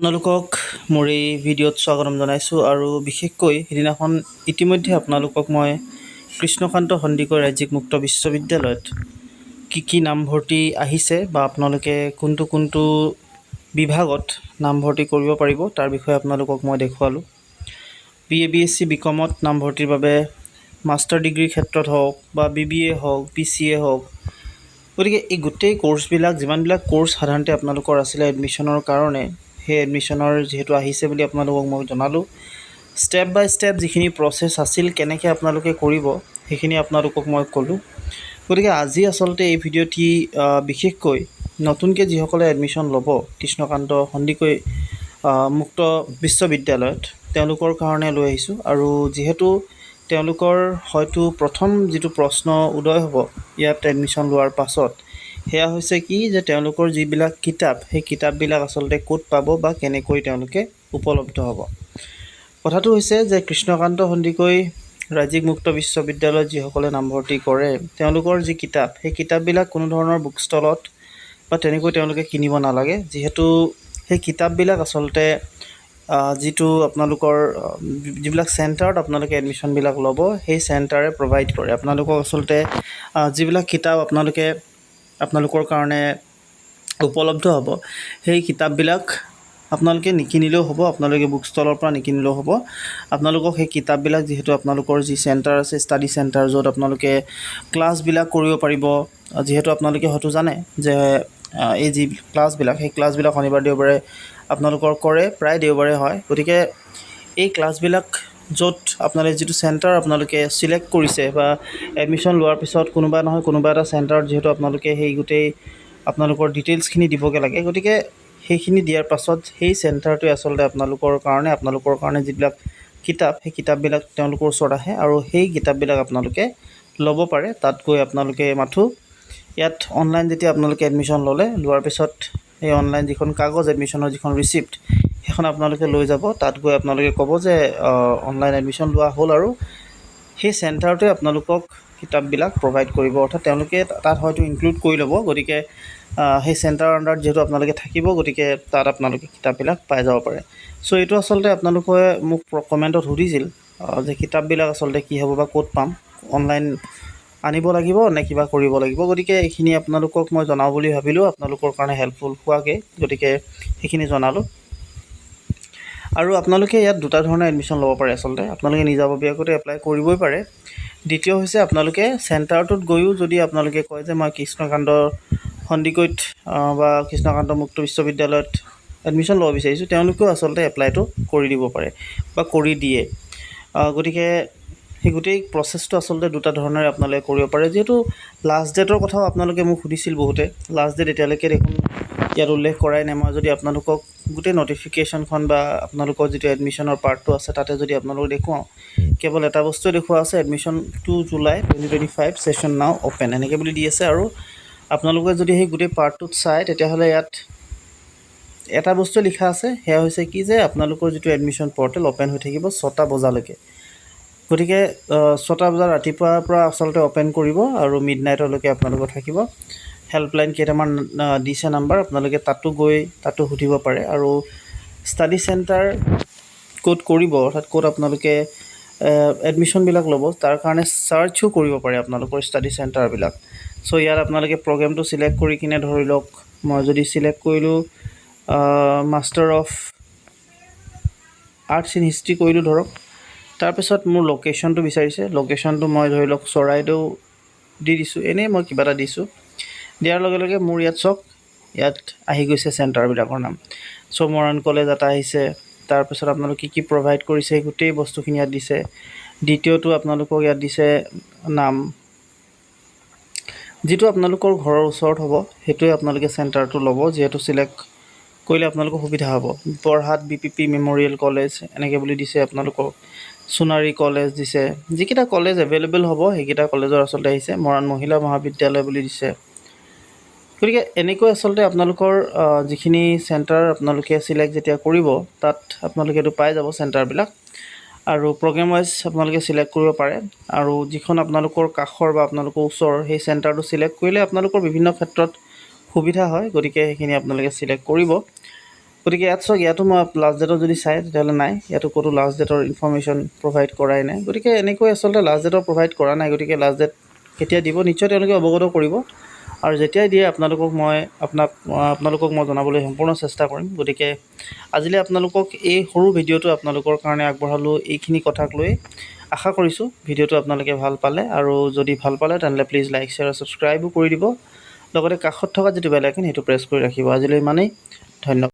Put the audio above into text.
আপোনালোকক মোৰ এই ভিডিঅ'ত স্বাগতম জনাইছোঁ আৰু বিশেষকৈ সিদিনাখন ইতিমধ্যে আপোনালোকক মই কৃষ্ণকান্ত সন্দিকৈ ৰাজ্যিক মুক্ত বিশ্ববিদ্যালয়ত কি কি নামভৰ্তি আহিছে বা আপোনালোকে কোনটো কোনটো বিভাগত নামভৰ্তি কৰিব পাৰিব তাৰ বিষয়ে আপোনালোকক মই দেখুৱালোঁ। B A, B S C, B নামভৰ্তিৰ বাবে মাষ্টাৰ ডিগ্ৰীৰ ক্ষেত্ৰত হওক বা বি বি এ হওক পি চি এ হওক, গতিকে এই গোটেই ক'ৰ্চবিলাক যিমানবিলাক ক'ৰ্চ সাধাৰণতে আপোনালোকৰ আছিলে এডমিশ্যনৰ কাৰণে সেই এডমিশ্যনৰ যিহেতু আহিছে বুলি আপোনালোকক মই জনালোঁ। ষ্টেপ বাই ষ্টেপ যিখিনি প্ৰচেছ আছিল কেনেকৈ আপোনালোকে কৰিব সেইখিনি আপোনালোকক মই ক'লোঁ। গতিকে আজি আচলতে এই ভিডিঅ'টি বিশেষকৈ নতুনকৈ যিসকলে এডমিশ্যন ল'ব কৃষ্ণকান্ত সন্দিকৈ মুক্ত বিশ্ববিদ্যালয়ত তেওঁলোকৰ কাৰণে লৈ আহিছোঁ। আৰু যিহেতু তেওঁলোকৰ হয়তো প্ৰথম যিটো প্ৰশ্ন উদয় হ'ব ইয়াত এডমিশ্যন লোৱাৰ পাছত সেয়া হৈছে কি যে তেওঁলোকৰ যিবিলাক কিতাপ সেই কিতাপবিলাক আচলতে ক'ত পাব বা কেনেকৈ তেওঁলোকে উপলব্ধ হ'ব? কথাটো হৈছে যে কৃষ্ণকান্ত সন্দিকৈ ৰাজ্যিক মুক্ত বিশ্ববিদ্যালয়ত যিসকলে নামভৰ্তি কৰে তেওঁলোকৰ যি কিতাপ সেই কিতাপবিলাক কোনো ধৰণৰ বুক ষ্টলত বা তেনেকৈ তেওঁলোকে কিনিব নালাগে। যিহেতু সেই কিতাপবিলাক আচলতে যিটো আপোনালোকৰ যিবিলাক চেণ্টাৰত আপোনালোকে এডমিশ্যনবিলাক ল'ব সেই চেণ্টাৰে প্ৰভাইড কৰে। আপোনালোকক আচলতে যিবিলাক কিতাপ আপোনালোকে আপোনালোকৰ কাৰণে উপলব্ধ হ'ব। সেই কিতাপবিলাক আপোনালোকে নিকিনিলেও হ'ব আপোনালোকে বুক ষ্টলৰ পৰা নিকিনিলেও হ'ব। আপোনালোকক সেই কিতাপবিলাক যিহেতু আপোনালোকৰ যি চেণ্টাৰ আছে ষ্টাডি চেণ্টাৰ য'ত আপোনালোকে ক্লাছবিলাক কৰিব পাৰিব যিহেতু আপোনালোকে হয়তো জানে যে এই যি ক্লাছবিলাক সেই ক্লাছবিলাক শনিবাৰ দেওবাৰে আপোনালোকৰ কৰে প্ৰায় দেওবাৰে হয়। গতিকে এই ক্লাছবিলাক য'ত আপোনালোকে যিটো চেণ্টাৰ আপোনালোকে চিলেক্ট কৰিছে বা এডমিশ্যন লোৱাৰ পিছত কোনোবা নহয় কোনোবা এটা চেণ্টাৰত যিহেতু আপোনালোকে সেই গোটেই আপোনালোকৰ ডিটেইলছখিনি দিবগৈ লাগে। গতিকে সেইখিনি দিয়াৰ পাছত সেই চেণ্টাৰটোৱে আচলতে আপোনালোকৰ কাৰণে আপোনালোকৰ কাৰণে যিবিলাক কিতাপ, সেই কিতাপবিলাক তেওঁলোকৰ ওচৰত আহে আৰু সেই কিতাপবিলাক আপোনালোকে ল'ব পাৰে। তাত গৈ আপোনালোকে মাথো ইয়াত অনলাইন যেতিয়া আপোনালোকে এডমিশ্যন ল'লে, লোৱাৰ পিছত সেই অনলাইন যিখন কাগজ এডমিশ্যনৰ যিখন ৰিচিপ্ট সেইখন আপোনালোকে লৈ যাব। তাত গৈ আপোনালোকে ক'ব যে অনলাইন এডমিশ্যন লোৱা হ'ল আৰু সেই চেণ্টাৰটোৱে আপোনালোকক কিতাপবিলাক প্ৰভাইড কৰিব। অৰ্থাৎ তেওঁলোকে তাত হয়তো ইনক্লুড কৰি ল'ব। গতিকে সেই চেণ্টাৰৰ আণ্ডাৰত যিহেতু আপোনালোকে থাকিব গতিকে তাত আপোনালোকে কিতাপবিলাক পাই যাব পাৰে। চ' এইটো আচলতে আপোনালোকে মোক কমেণ্টত সুধিছিল যে কিতাপবিলাক আচলতে কি হ'ব বা ক'ত পাম? অনলাইন আনিব লাগিব নে কিবা কৰিব লাগিব? গতিকে এইখিনি আপোনালোকক মই জনাওঁ বুলি ভাবিলোঁ। আপোনালোকৰ কাৰণে হেল্পফুল হোৱাকৈ। গতিকে সেইখিনি জনালোঁ। আৰু আপোনালোকে ইয়াত দুটা ধৰণৰ এডমিশ্যন ল'ব পাৰে আচলতে। আপোনালোকে নিজাববীয়াকৈ এপ্লাই কৰিবই পাৰে। দ্বিতীয় হৈছে আপোনালোকে চেণ্টাৰটোত গৈও যদি আপোনালোকে কয় যে মই কৃষ্ণকান্ত সন্দিকৈত বা কৃষ্ণকান্ত মুক্ত বিশ্ববিদ্যালয়ত এডমিশ্যন ল'ব বিচাৰিছোঁ তেওঁলোকেও আচলতে এপ্লাইটো কৰি দিব পাৰে বা কৰি দিয়ে। গতিকে সেই গোটেই প্ৰচেছটো আচলতে দুটা ধৰণেৰে আপোনালোকে কৰিব পাৰে। যিহেতু লাষ্ট ডেটৰ কথাও আপোনালোকে মোক সুধিছিল বহুতে। লাষ্ট ডেট এতিয়ালৈকে দেখোন ইয়াত উল্লেখ কৰাই নাই। মই যদি আপোনালোকক গোটেই নটিফিকেশ্যনখন বা আপোনালোকৰ যিটো এডমিশ্যনৰ পাৰ্টটো আছে তাতে যদি আপোনালোকক দেখুৱাওঁ কেৱল এটা বস্তুৱে দেখুওৱা আছে admission to July twenty twenty five session now open এনেকৈ বুলি দি আছে আৰু আপোনালোকে যদি সেই গোটেই পাৰ্টটোত চায় তেতিয়াহ'লে ইয়াত এটা বস্তু লিখা আছে। সেয়া হৈছে কি যে আপোনালোকৰ যিটো এডমিশ্যন পৰ্টেল অ'পেন হৈ থাকিব ছটা বজালৈকে। গতিকে ছটা বজাত ৰাতিপুৱাৰ পৰা আচলতে অ'পেন কৰিব আৰু মিড নাইটলৈকে আপোনালোকৰ থাকিব। হেল্পলাইন কেইটামান দিছে নাম্বাৰ আপোনালোকে তাতো গৈ তাতো সুধিব পাৰে। আৰু ষ্টাডি চেণ্টাৰ ক'ত কৰিব, অৰ্থাৎ ক'ত আপোনালোকে এডমিশ্যনবিলাক ল'ব, তাৰ কাৰণে ছাৰ্চো কৰিব পাৰে আপোনালোকৰ ষ্টাডি চেণ্টাৰবিলাক চ' ইয়াত আপোনালোকে প্ৰগ্ৰেমটো চিলেক্ট কৰি কিনে ধৰি লওক, মই যদি চিলেক্ট কৰিলোঁ master of arts in history কৰিলোঁ ধৰক তাৰপিছত মোৰ লোকেশ্যনটো বিচাৰিছে। লোকেশ্যনটো মই ধৰি লওক চৰাইদেউ দি দিছোঁ। এনেই মই কিবা এটা দিছোঁ। দিয়াৰ লগে লগে মোৰ ইয়াত চাওক ইয়াত আহি গৈছে চেণ্টাৰবিলাকৰ নাম। চ' মৰাণ কলেজ এটা আহিছে তাৰপিছত আপোনালোকে কি প্ৰভাইড কৰিছে গোটেই বস্তুখিনি ইয়াত দিছে। দ্বিতীয়টো আপোনালোকক ইয়াত দিছে নাম। যিটো আপোনালোকৰ ঘৰৰ ওচৰত হ'ব সেইটোৱে আপোনালোকে চেণ্টাৰটো ল'ব যিহেতু চিলেক্ট কৰিলে আপোনালোকৰ সুবিধা হ'ব। Borhat B P P memorial college এনেকৈ বুলি দিছে আপোনালোকক। সোণাৰী কলেজ দিছে। যিকেইটা কলেজ এভেইলেবল হ'ব সেইকেইটা কলেজৰ আচলতে আহিছে। মৰাণ মহিলা মহাবিদ্যালয় বুলি দিছে। গতিকে এনেকৈ আচলতে আপোনালোকৰ যিখিনি চেণ্টাৰ আপোনালোকে চিলেক্ট যেতিয়া কৰিব, তাত আপোনালোকে এইটো পাই যাব চেণ্টাৰবিলাক আৰু প্ৰগ্ৰেম ৱাইজ আপোনালোকে চিলেক্ট কৰিব পাৰে। আৰু যিখন আপোনালোকৰ কাষৰ বা আপোনালোকৰ ওচৰৰ, সেই চেণ্টাৰটো চিলেক্ট কৰিলে আপোনালোকৰ বিভিন্ন ক্ষেত্ৰত সুবিধা হয়, গতিকে সেইখিনি আপোনালোকে চিলেক্ট কৰিব। গতিকে ইয়াত চাওক, ইয়াতো মই লাষ্ট ডেটত যদি চাই, তেতিয়াহ'লে নাই। ইয়াতো ক'তো লাষ্ট ডেটৰ ইনফৰ্মেশ্যন প্ৰভাইড কৰাই নাই। গতিকে এনেকৈ আচলতে লাষ্ট ডেটৰ প্ৰভাইড কৰা নাই। গতিকে লাষ্ট ডেট কেতিয়া দিব, নিশ্চয় তেওঁলোকে অৱগত কৰিব। আৰু যেতিয়াই দিয়ে আপোনালোকক মই আপোনাক আপোনালোকক মই জনাবলৈ সম্পূৰ্ণ চেষ্টা কৰিম। গতিকে আজিলৈ আপোনালোকক এই সৰু ভিডিঅ'টো আপোনালোকৰ কাৰণে আগবঢ়ালোঁ এইখিনি কথাক লৈ। আশা কৰিছোঁ ভিডিঅ'টো আপোনালোকে ভাল পালে আৰু যদি ভাল পালে তেনেহ'লে প্লিজ লাইক শ্বেয়াৰ আৰু ছাবস্ক্ৰাইবো কৰি দিব। লগতে কাষত থকা যিটো বেল আইকন সেইটো প্ৰেছ কৰি ৰাখিব। আজিলৈ ইমানেই। ধন্যবাদ।